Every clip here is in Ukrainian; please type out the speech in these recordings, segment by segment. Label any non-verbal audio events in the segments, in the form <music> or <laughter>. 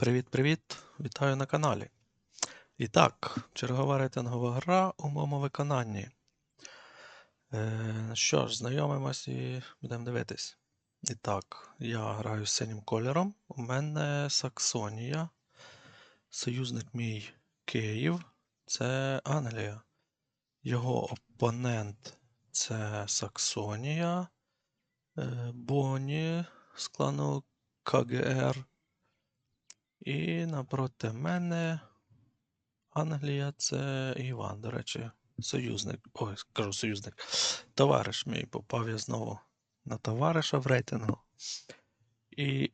Привіт-привіт! Вітаю на каналі. І так, чергова рейтингова гра у моєму виконанні. Е, що ж, знайомимось і будемо дивитись. І так, я граю синім кольором. У мене Саксонія. Союзник мій Київ. Це Англія. Його опонент це Саксонія. Е, Боні з клану КГР. І напроти мене Англія це Іван, до речі, союзник. Ой, кажу союзник. Товариш мій попав я знову на товариша в рейтингу. І,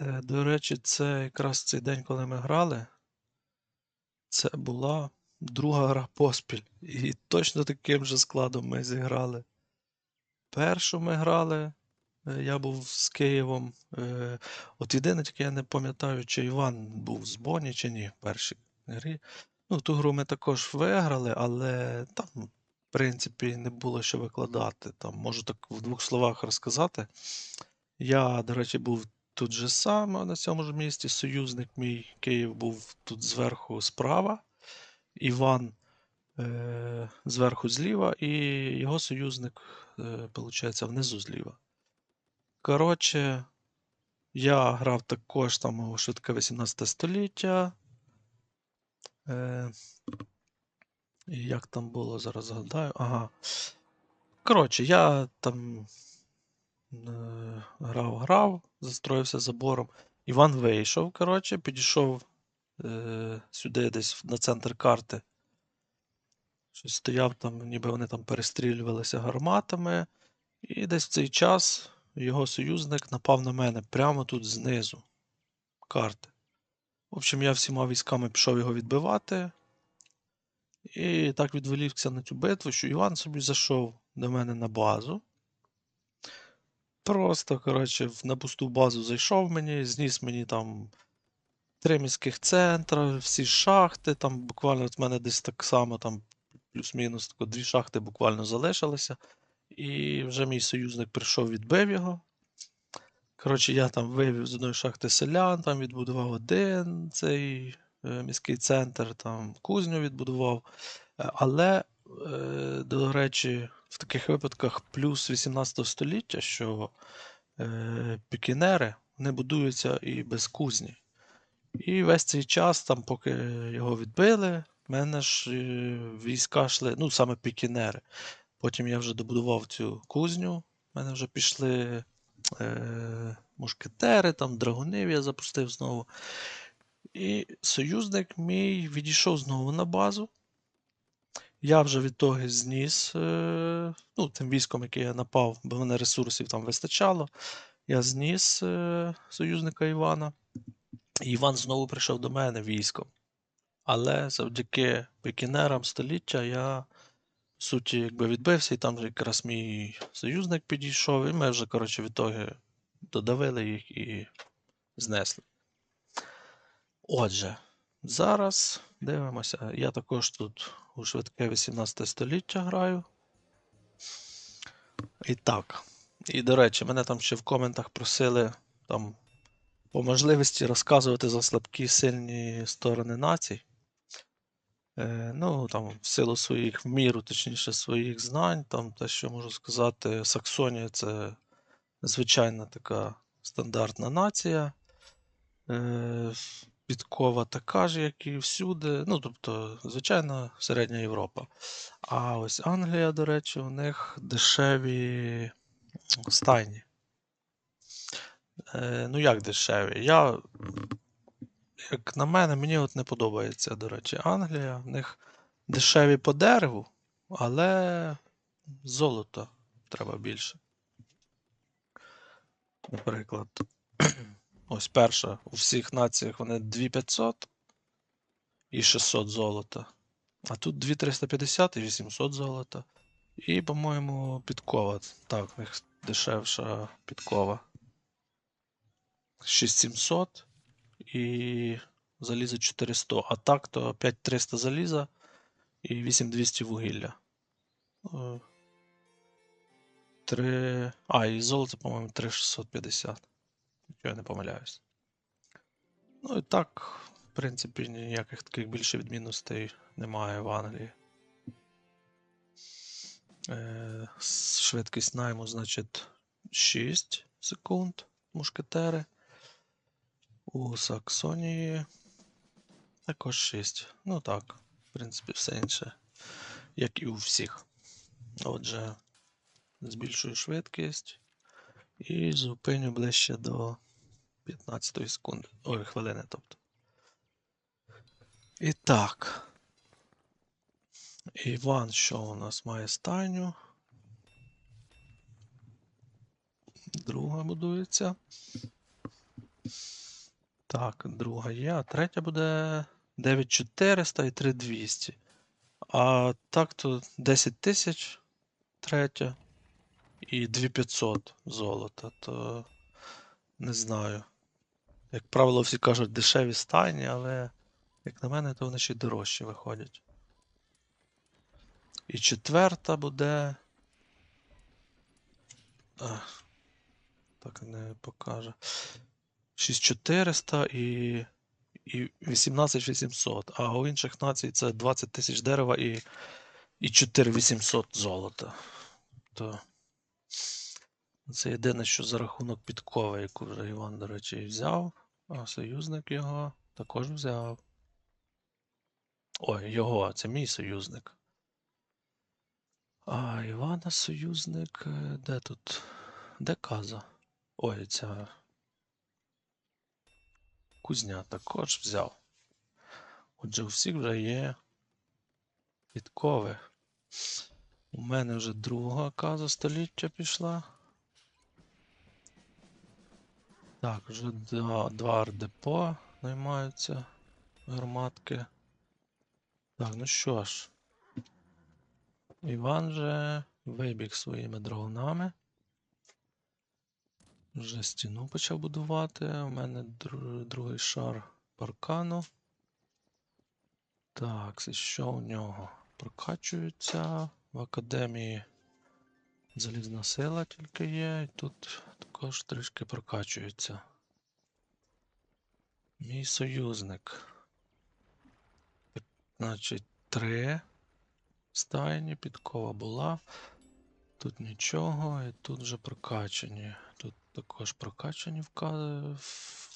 е, до речі, це якраз цей день, коли ми грали. Це була друга гра поспіль. І точно таким же складом ми зіграли. Першу ми грали. Е, Я був з Києвом. е, От єдине, тільки я не пам'ятаю, чи Іван був з Боні, чи ні в першій грі. Ну, ту гру ми також виграли, але там, в принципі, не було що викладати. Там, можу так в двох словах розказати. Я, до речі, був тут же сам на цьому ж місці. Союзник мій Київ був тут зверху справа. Іван е, зверху зліва, і його союзник, виходить, внизу зліва. Коротше, я грав також там у швидке 18 століття. Е, як там було, зараз згадаю. Ага. Коротше, я там е, грав, грав, застроївся забором. Іван вийшов, коротше, підійшов е, сюди десь на центр карти. Щось стояв там, ніби вони там перестрілювалися гарматами. І десь в цей час його союзник напав на мене прямо тут знизу карти. В общем, я всіма військами пішов його відбивати. І так відволікся на цю битву, що Іван собі зайшов до мене на базу. Просто, коротше, на пусту базу зайшов мені, зніс мені там три міських центра, всі шахти. Там буквально от мене десь так само, там плюс-мінус дві шахти буквально залишилися. І вже мій союзник прийшов, відбив його. Коротше, я там вивів з одної шахти селян, там відбудував один цей е, міський центр, там кузню відбудував. Е, Але, е, до речі, в таких випадках плюс 18 століття, що пікінери вони будуються і без кузні. І весь цей час, там, поки його відбили, в мене ж війська йшли, ну саме пікінери. Потім я вже добудував цю кузню, в мене вже пішли е, мушкетери, там драгунів я запустив знову. І союзник мій відійшов знову на базу. Я вже від того зніс е, ну, тим військом, яке я напав, бо мене ресурсів там вистачало. Я зніс е, союзника Івана. І Іван знову прийшов до мене військом. Але завдяки пекінерам століття я, суті, якби відбився, і там якраз мій союзник підійшов, і ми вже, коротше, в ітогі додавили їх і знесли. Отже, зараз дивимося. Я також тут у швидке 18 століття граю. І так. І, до речі, мене там ще в коментах просили там по можливості розказувати за слабкі сильні сторони націй. Е, ну, там, в силу своїх в міру, точніше, своїх знань, там те, що можу сказати, Саксонія це звичайна така стандартна нація. Е, підкова така ж, як і всюди. Ну, тобто, звичайна середня Європа. А ось Англія, до речі, у них дешеві стайні. Е, ну, як дешеві? Я, як на мене, мені от не подобається, до речі, Англія. В них дешеві по дереву, але золота треба більше. Наприклад, <clears throat> ось перша у всіх націях вони 2500 і 600 золота. А тут 2350 і 800 золота. І, по-моєму, підкова. Так, в них дешевша підкова. 6700 і залізо 400. А так то 5300 заліза і 8200 вугілля. Е, Три. А, і золото, по-моєму, 3650. Якщо я не помиляюсь. Ну і так, в принципі, ніяких таких більше відмінностей немає в Англії. Е, швидкість найму, значить, 6 секунд мушкетери. У Саксонії також 6. Ну так, в принципі, все інше, як і у всіх. Отже, збільшую швидкість і зупиню ближче до 15 секунди. Ой, хвилини, тобто. І так. Іван, що у нас має стайню? Друга будується. Так, друга є, а третя буде 9400 і 3200. А так то 10 тисяч третя і 2500 золота, то не знаю. Як правило, всі кажуть дешеві стайні, але як на мене, то вони ще й дорожчі виходять. І четверта буде. А, так не покаже. 6400 і, і 18800. А у інших націй це 20 тисяч дерева і, і 4800 золота. То це єдине, що за рахунок підкови, яку вже Іван, до речі, взяв, а союзник його також взяв. Ой, його, це мій союзник. А Івана союзник. е, Де тут? Де каза? Ой, ця. Кузня також взяв. Отже, у всіх вже є підкови. У мене вже друга каза століття пішла. Так, вже два, два ардепо наймаються гарматки. Так, ну що ж. Іван же вибіг своїми драгунами. Вже стіну почав будувати. У мене дру- другий шар паркану. Так, і що у нього? Прокачується. В академії залізна сила тільки є. І тут також трішки прокачується. Мій союзник. Значить, три стайні, підкова була. Тут нічого, і тут вже прокачані. Також прокачані в,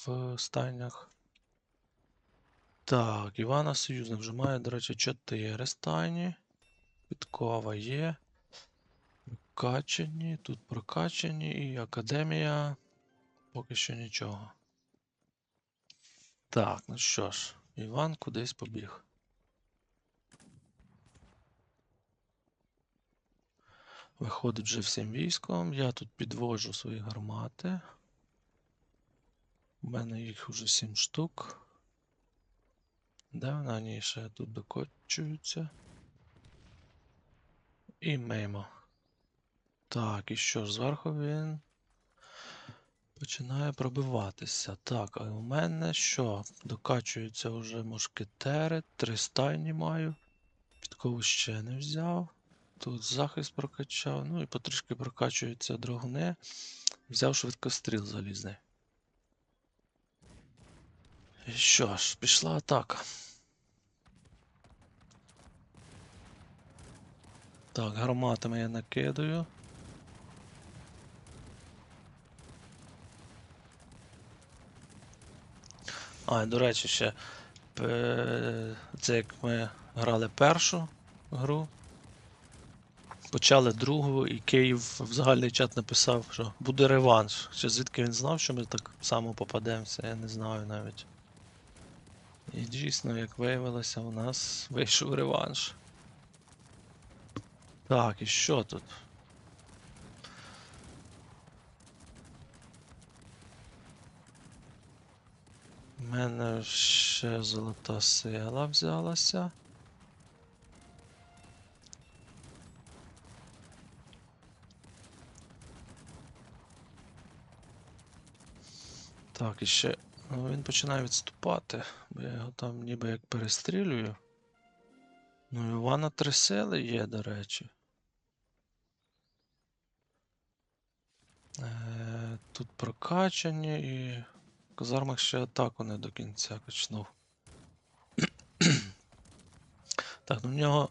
в стайнях. Так, Івана Союзник вже має, до речі, 4 стайні. Підкова є. Прокачані, тут прокачані і академія. Поки що нічого. Так, ну що ж, Іван кудись побіг. Виходить вже всім військом. Я тут підвожу свої гармати. У мене їх уже 7 штук. Де вона Ні, ще тут докочуються. І мимо. Так, і що ж, зверху він починає пробиватися. Так, а у мене що? Докачуються вже мушкетери, три стайні маю. Підкову ще не взяв. Тут захист прокачав, ну і потрішки прокачуються драгуни. Взяв швидкостріл залізний. І що ж, пішла атака. Так, гарматами я накидаю. А, до речі, ще це як ми грали першу гру. Почали другу, і Київ в загальний чат написав, що буде реванш. Ще звідки він знав, що ми так само попадемося, я не знаю навіть. І дійсно, як виявилося, у нас вийшов реванш. Так, і що тут? У мене ще золота сила взялася. Так, і ще. Ну, він починає відступати, бо я його там ніби як перестрілюю. Ну, Івана три сили є, до речі. Е, тут прокачані і казармах ще атаку не до кінця качнув. <clears throat> так, ну в нього,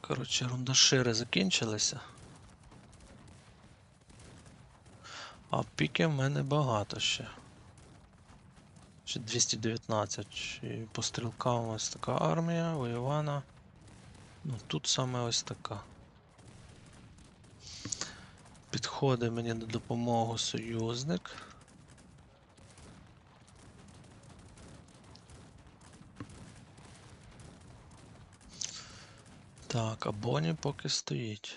коротше, рундашири закінчилися. А піки в мене багато ще. Ще 219. І по стрілкам ось така армія, у Івана. Ну, тут саме ось така. Підходить мені на допомогу союзник. Так, а Боні поки стоїть.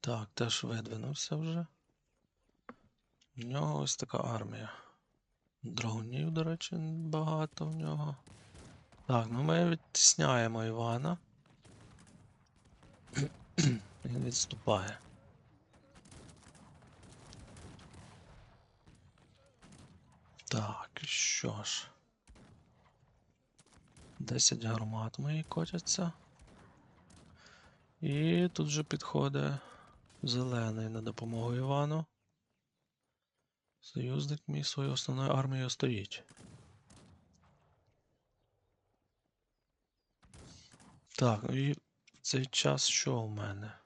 Так, теж видвинувся вже. У нього ось така армія. Драгунів, до речі, багато в нього. Так, ну ми відтісняємо Івана. <clears throat> Він відступає. Так, що ж. 10 гармат мої котяться. І тут вже підходить зелений на допомогу Івану. Союзник мій своєю основною армією стоїть. Так, ну і в цей час що у мене?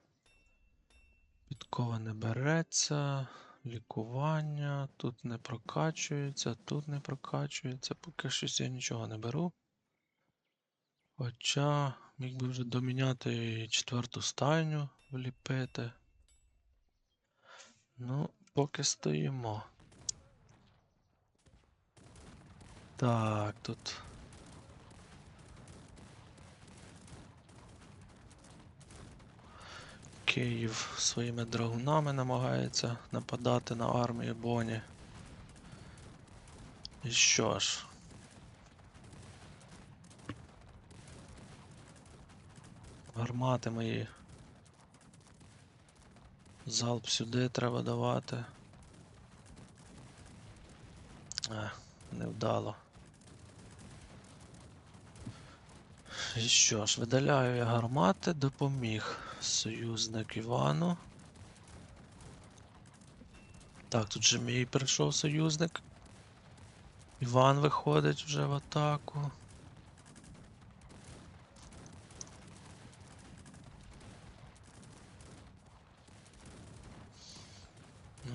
Підкова не береться, лікування, тут не прокачується, тут не прокачується, поки щось я нічого не беру. Хоча міг би вже доміняти четверту стайню вліпити. Ну, поки стоїмо. Так, тут. Київ своїми драгунами намагається нападати на армію Боні. І що ж? Гармати мої. Залп сюди треба давати. Е, невдало. Що ж, видаляю я гармати, допоміг союзник Івану. Так, тут же мій прийшов союзник. Іван виходить вже в атаку.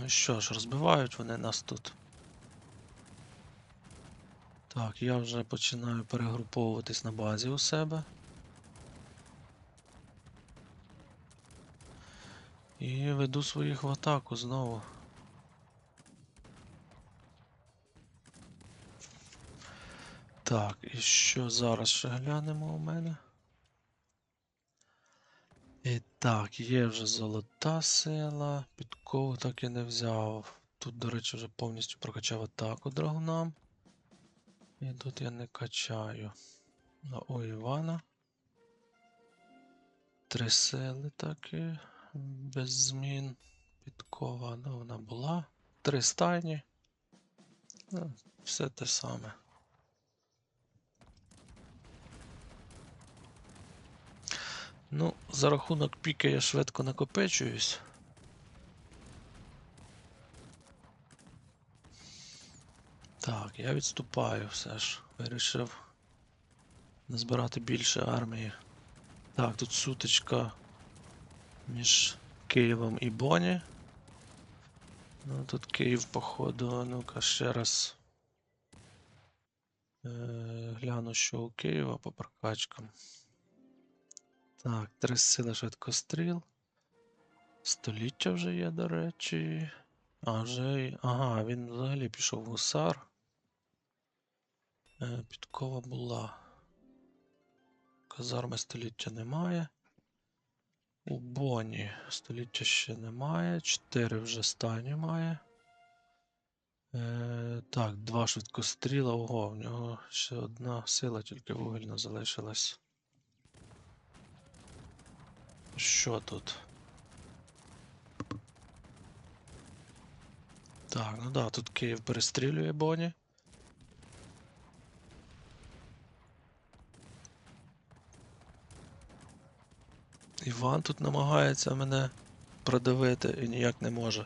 Ну що ж, розбивають вони нас тут. Так, я вже починаю перегруповуватись на базі у себе. І веду своїх в атаку знову. Так, і що зараз ще глянемо у мене? І так, є вже золота сила, підкову так і не взяв. Тут, до речі, вже повністю прокачав атаку драгунам. І тут я не качаю. На у Івана. Три сили таки. Без змін. Підкова, ну вона була. Три стайні. Ну, все те саме. Ну, за рахунок піки я швидко накопичуюсь. Так, я відступаю все ж. Вирішив назбирати більше армії. Так, тут сутичка між Києвом і Боні. Ну, тут Київ, походу, ну-ка ще раз. Е, гляну, що у Києва по прокачкам. Так, три сили швидкостріл. Століття вже є, до речі. А, вже. Ага, він взагалі пішов в гусар. Е, підкова була. Казарми століття немає. У Боні століття ще немає. Чотири вже стайні має. Е, так, два швидкостріла. Ого, в нього ще одна сила тільки вугільна залишилась. Що тут? Так, ну да, тут Київ перестрілює Боні. Іван тут намагається мене продавити і ніяк не може.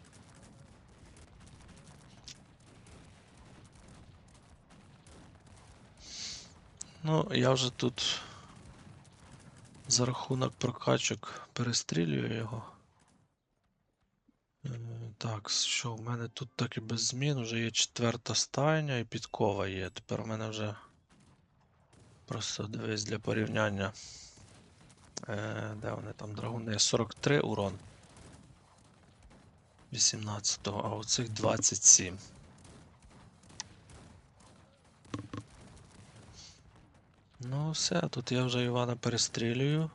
Ну, я вже тут за рахунок прокачок перестрілюю його. Е, Так, що в мене тут так і без змін, вже є четверта стайня і підкова є. Тепер у мене вже просто дивись для порівняння. Е, де вони там драгуни? 43 урон. 18-го, а у цих 27. Ну, все, тут я вже Івана перестрілюю.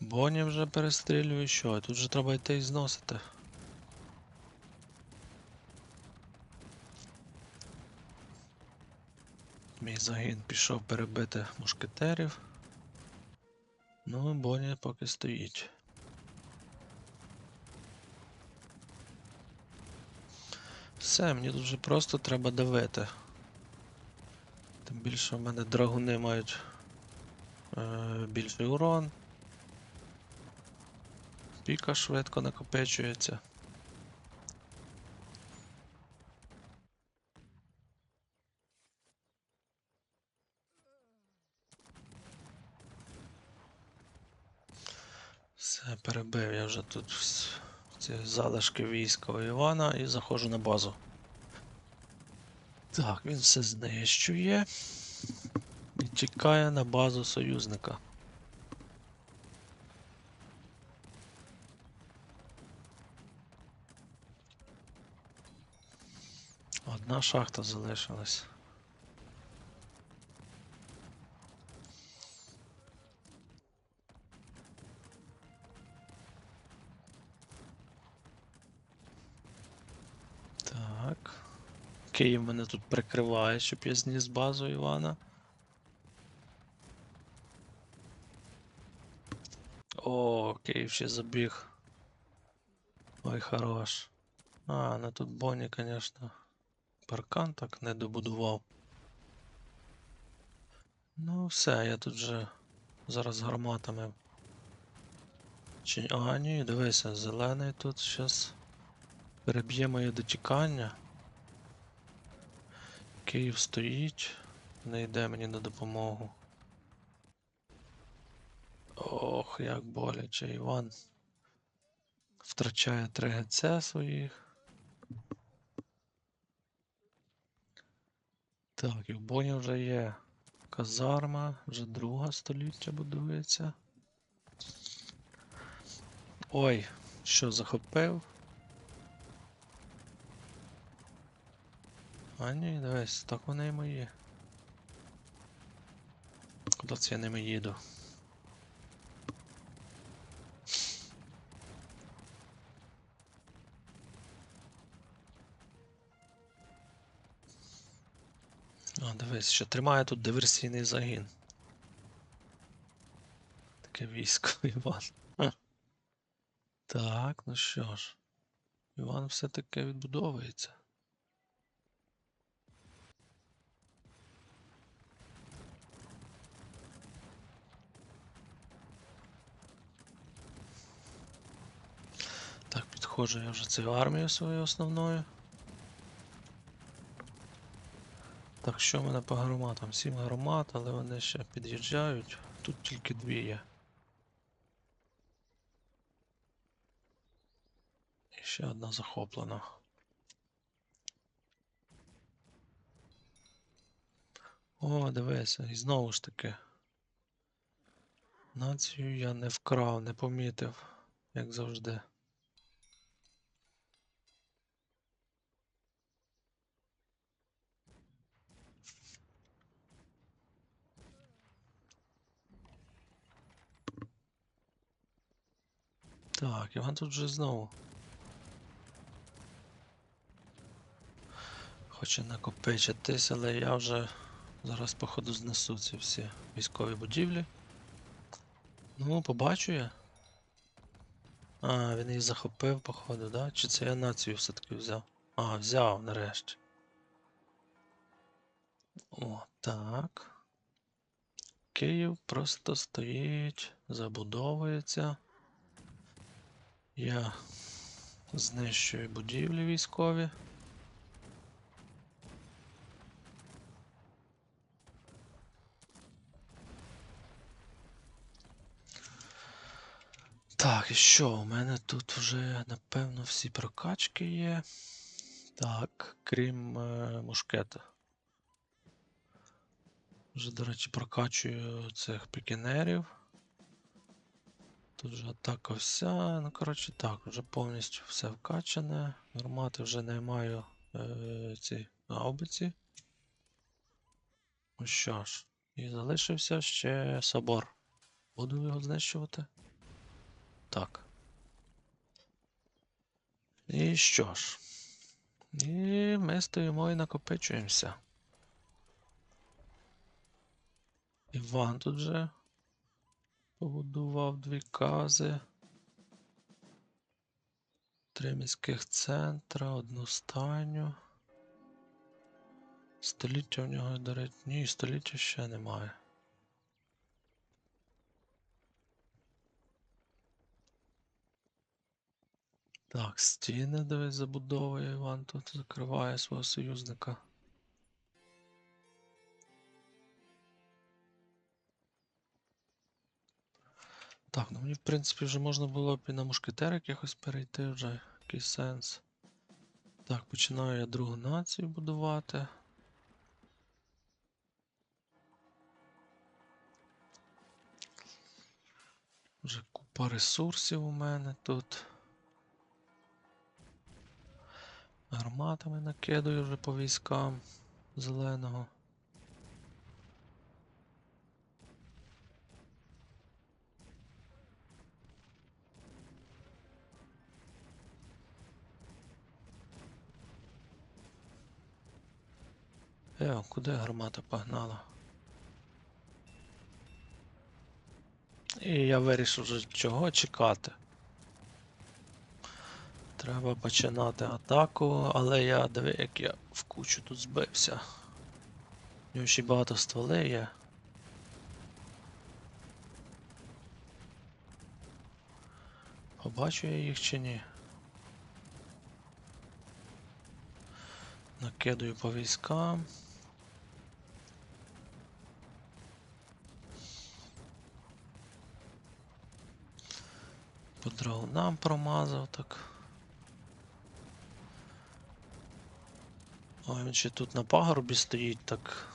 Боні вже перестрілюю, що? Тут вже треба йти і зносити. Мій загін пішов перебити мушкетерів. Ну, Боні поки стоїть. Все, мені тут вже просто треба давити. Тим більше в мене драгуни мають е, більший урон. Піка швидко накопичується. Все, перебив я вже тут ці залишки війська у Івана і заходжу на базу. Так, він все знищує і тікає на базу союзника. Одна шахта залишилась. Київ мене тут прикриває, щоб я зніс базу Івана. О, Київ ще забіг. Ой, хорош. А, ну тут Бонні, конечно, паркан так не добудував. Ну, все, я тут вже зараз гарматами. Чи... А, ні, дивися, зелений тут щас переб'є моє дотікання. Київ стоїть, не йде мені на допомогу. Ох, як боляче, Іван. Втрачає 3 ГЦ своїх. Так, і в Боні вже є казарма, вже друге століття будується. Ой, що захопив? А ні, дивись, так вони і мої. Куди це я ними їду? А, дивись, що тримає тут диверсійний загін. Таке військо, <laughs> Іван. Так, ну що ж. Іван все-таки відбудовується. Так, я вже цю армію свою основною. Так, що в мене по гарматам? Сім гармат, але вони ще під'їжджають. Тут тільки дві є. І ще одна захоплена. О, дивися, і знову ж таки. Націю я не вкрав, не помітив, як завжди. Так, Іван тут вже знову. Хоче накопичитись, але я вже зараз, походу, знесу ці всі військові будівлі. Ну, побачу я. А, він її захопив, походу, да? Чи це я націю все-таки взяв? А, взяв нарешті. О, так. Київ просто стоїть, забудовується. Я знищую будівлі військові. Так, і що? У мене тут вже, напевно, всі прокачки є. Так, крім е, мушкета. Вже, до речі, прокачую цих пікінерів. Тут вже атака вся. Ну, коротше, так, вже повністю все вкачане. Гармати вже не маю е, ці гаубиці. Ну що ж, і залишився ще собор. Буду його знищувати. Так. І що ж? І ми стоїмо і накопичуємося. Іван тут же побудував дві кази. Три міських центра, одну стайню. Століття в нього, до речі, ні, століття ще немає. Так, стіни дивись забудовує Іван тут закриває свого союзника. Так, ну мені в принципі вже можна було б і на мушкетер якихось перейти вже, який сенс. Так, починаю я другу націю будувати. Вже купа ресурсів у мене тут. Гарматами накидаю вже по військам зеленого. Е, куди гармата погнала? І я вирішив чого чекати. Треба починати атаку, але я диви, як я в кучу тут збився. У нього ще багато стволи є. Побачу я їх чи ні. Накидаю по військам. По драгунам промазав так. Ой, він ще тут на пагорбі стоїть так.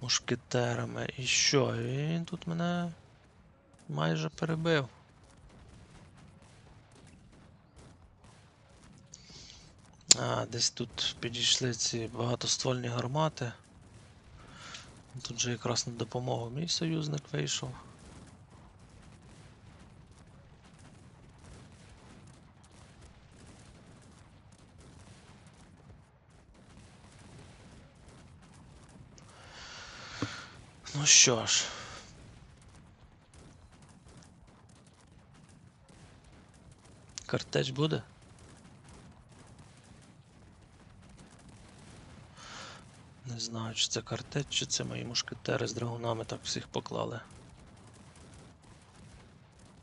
Мушкетерами. І що? Він тут мене майже перебив. А, десь тут підійшли ці багатоствольні гармати. Тут же якраз на допомогу мій союзник вийшов. Ну що ж. Картеч буде? Не знаю, чи це картеч, чи це мої мушкетери з драгунами так всіх поклали.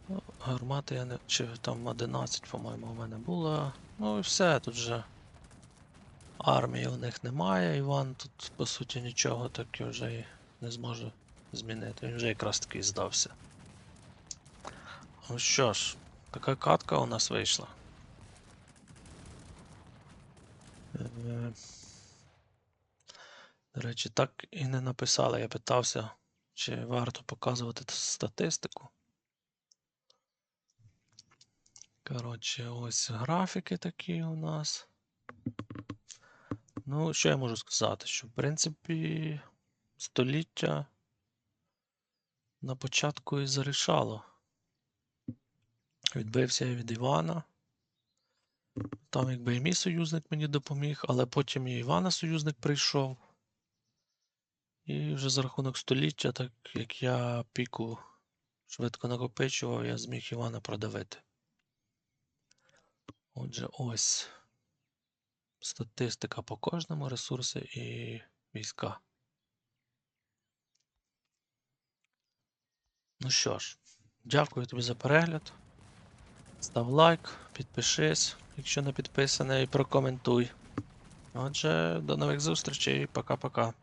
Ну, гармати я не. Чи там 11, по-моєму, у мене було. Ну і все, тут же. Армії у них немає, Іван тут по суті нічого таки вже і не зможе змінити. Він вже якраз таки здався. Ну що ж, така катка у нас вийшла. Е, До речі, так і не написали. Я питався, чи варто показувати статистику. Коротше, ось графіки такі у нас. Ну, що я можу сказати? Що, в принципі, століття на початку і зарішало. Відбився я від Івана. Там, якби і мій союзник мені допоміг, але потім і Івана союзник прийшов. І вже за рахунок століття, так як я піку швидко накопичував, я зміг Івана продавити. Отже, ось статистика по кожному ресурсі і війська. Ну що ж, дякую тобі за перегляд. Став лайк, підпишись, якщо не підписаний, і прокоментуй. Отже, до нових зустрічей. Пока-пока.